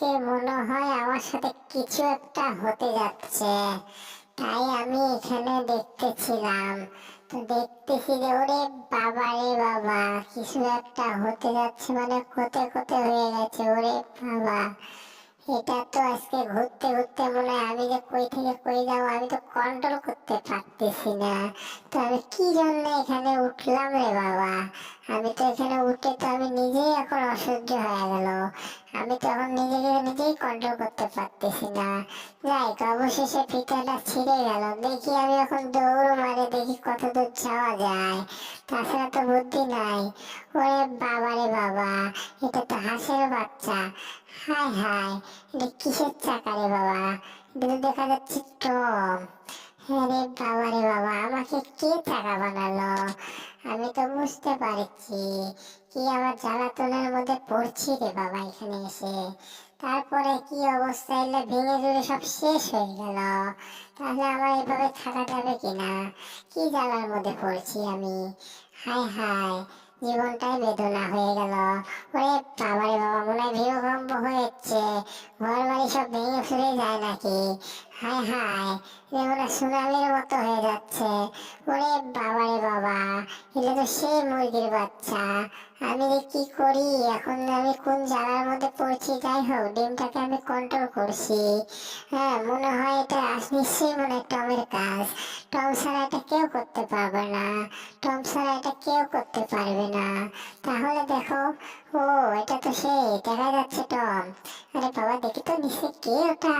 আজকে মনে হয় আমার সাথে কিছু একটা হতে যাচ্ছে। তাই আমি এখানে দেখতেছিলাম। তো দেখতেছি যে, ওরে বাবা রে বাবা, কিছু একটা হতে যাচ্ছে মানে কোতে কোতে হয়ে গেছে, ওরে বাবা। এটা তো আজকে ঘুরতে ঘুরতে মনে হয় আমি যে কই থেকে কই যাব, আমি তো কন্ট্রোল করতে পারতেছি না। তো আমি কি জন্য এখানে উঠলাম রে বাবা? আমি তো এখানে উঠে তো আমি নিজেই এখন অসহ্য হয়ে গেল। আমি তো এখন নিজেকে নিজেই কন্ট্রোল করতে পারতেছি না। যাই তো অবশেষে ফিতাটা ছিঁড়ে গেল। দেখি আমি এখন দৌড় মারে, দেখি কত দূর যাওয়া যায়। তাছাড়া তো বুদ্ধি নাই। ওরে বাবা রে বাবা, এটা তো হাঁসের বাচ্চা। হায় হায়, এটা কিসের চাকা রে বাবা? এটা তো দেখা যাচ্ছে টম হ্যাঁ রে বাবা বাবা আমাকে কে চাকা বানালো? আমি তো বুঝতে পারছি। কি আমার জ্বালাতনের মধ্যে পড়ছি রে বাবা এখানে এসে? তারপরে কি অবস্থা? এলে ভেঙে চুরে সব শেষ হয়ে গেল। তাহলে আমার এভাবে থাকা যাবে কিনা? কি জ্বালার মধ্যে পড়ছি আমি? হায় হায়, জীবনটাই বেদনা হয়ে গেল। ওরে বাবারে বাবা, মনে হয় ভূমিকম্প হয়েছে ঘর বাড়ি সব ভেঙে ফিরে যায় নাকি? হায় হায় যেমন সুনামির মতো হয়ে যাচ্ছে। ওরে বাবারে বাবা, এটা তো সেই মুরগির বাচ্চা। আমি যে কি করি? এখন আমি কোন জায়গার মধ্যে পড়ছি, যাই হোক, ডিমটাকে আমি কন্ট্রোল করছি। হ্যাঁ মনে হয় এটা নিশ্চয়ই মনে হয় টমের কাজ। টম ছাড়া এটা কেউ করতে পারবে না। টম ছাড়া এটা কেউ করতে পারবে না। তাহলে দেখো, ও, এটা তো সেই, দেখা যাচ্ছে টম। আরে বাবা, দেখি তো নিশ্চয়ই কে ওটা।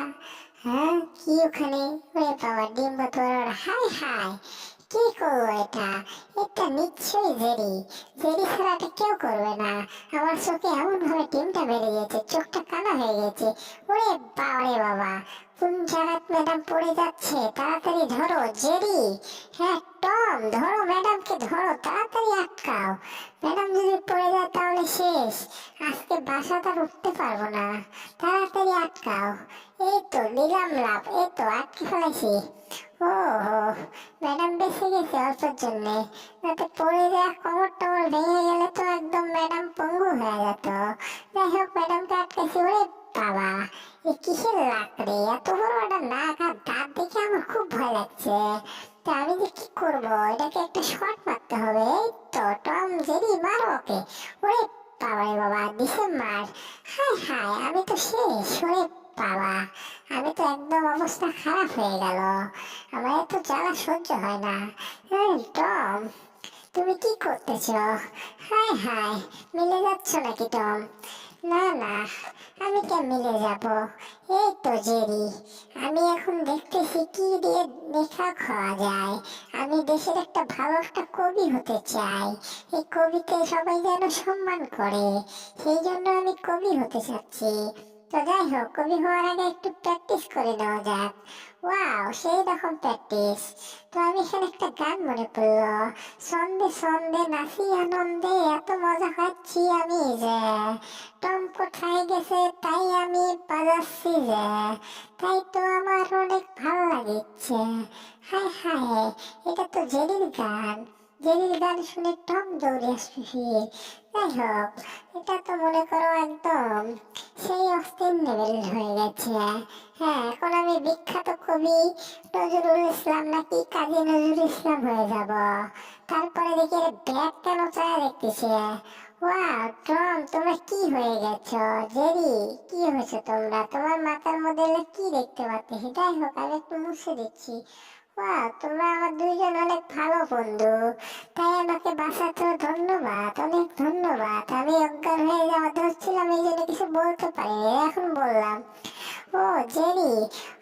হ্যাঁ কি ওখানে? ওরে বাবা ডিম্ব তোর হাই হাই। কি করব এটা? এটা নিশ্চয়ই জেরি। জেরি ছাড়া কেউ করবে না। আমার চোখে এমন ভাবে ডিমটা বেড়ে গেছে, চোখটা কানা হয়ে গেছে। ওরে বাবারে বাবা। কোন জায়গায় ম্যাডাম পড়ে যাচ্ছে, তাড়াতাড়ি ধরো, জেরি। হ্যাঁ টম, ধরো ম্যাডামকে ধরো, তাড়াতাড়ি আটকাও। ম্যাডাম যদি পড়ে যায় তাহলে শেষ। আজকে বাসা তার উঠতে পারব না। তাড়াতাড়ি আটকাও। এই তো, নিলাম লাভ। এই তো, আটকে ফেলেছি। ও হো ম্যাডাম বেঁচে গেছে অল্পের জন্যে। যাতে পড়ে যায় কোমর টমর ভেঙে গেলে তো একদম ম্যাডাম পঙ্গু হয়ে যেত। যাই হোক ম্যাডামকে আটকেছি। ওরে বাবা। এ কিসের লাকড়ি এত বড় একটা নাক আর দাঁত দেখে আমার খুব ভয় লাগছে। তা আমি যে কি করব? এটাকে একটা শর্ট মারতে হবে। এই তো, টম জেরি মারো ওকে। ওরে বাবা বাবা মার হায় হায়, আমি তো শেষ। ওরে বাবা, আমি তো একদম অবস্থা খারাপ হয়ে গেল। আমার এত জ্বালা সহ্য হয় না। টম, তুমি কি করতেছ? হায় হায়, মিলে যাচ্ছ নাকি টম? না না। আমি মিলে যাব? এই তো জেরি। আমি এখন দেখতেছি কি দিয়ে লেখা খাওয়া যায়। আমি দেশের একটা ভালো একটা কবি হতে চাই। এই কবিতে সবাই যেন সম্মান করে। সেই জন্য আমি কবি হতে চাচ্ছি। তো যাই হোক কবি হওয়ার আগে একটু প্র্যাকটিস করে নেওয়া যাক। ওয়াও সেই রকম প্র্যাকটিস তো আমি এখানে একটা গান মনে পড়ল। সন্ধে সন্ধে, নাচি আনন্দে, এত মজা পাচ্ছি আমি যে। টম কোথায় গেছে তাই আমি বাজাচ্ছি যে। তাই তো আমার অনেক ভালো লাগছে। হায় হায়, এটা তো জেরির গান। জেরির গান শুনে টম দৌড়ে আসবে যাই হোক এটা তো মনে করো একদম সেই অস্থির লেভেল হয়ে গেছে। হ্যাঁ এখন আমি বিখ্যাত কবি নজরুল ইসলাম নাকি কাজী নজরুল ইসলাম হয়ে যাব। তারপরে দেখি ব্যাগ কেন চায় দেখতেছে। ওয়াও, টম, তোমরা কি হয়ে গেছো? জেরি, কি হয়েছে তোমরা? তোমার মাথার মধ্যে কি দেখতে পাচ্ছি যাই হোক, আমি একটু মুছে দিচ্ছি। ওয়াও, তোমরা আমার দুইজন অনেক ভালো বন্ধু। তাই আমাকে বাঁচাতে ধন্যবাদ, অনেক ধন্যবাদ। আমি অজ্ঞান হয়ে যাওয়া বলতে পারিনি, এখন বললাম। ও, জেরি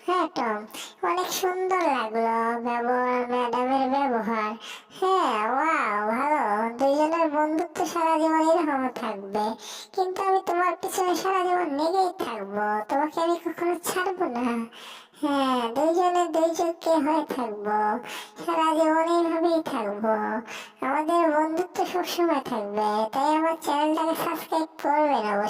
হ্যাঁ টম, অনেক সুন্দর লাগল ব্যবহার, ম্যাডামের ব্যবহার। হ্যাঁ ওয়াও, ভালো, দুইজনের বন্ধুত্ব সারা জীবন এরকম থাকবে। কিন্তু আমি তোমার পিছনে সারা জীবন লেগেই থাকব, তোমাকে আমি কখনো ছাড়বো না। হ্যাঁ দুইজনে দুইজনকে হয়ে থাকব, সারা জীবন এইভাবেই থাকব। আমাদের বন্ধুত্ব সবসময় থাকবে, তাই আমার চ্যানেলটাকে সাবস্ক্রাইব করবেন অবশ্যই।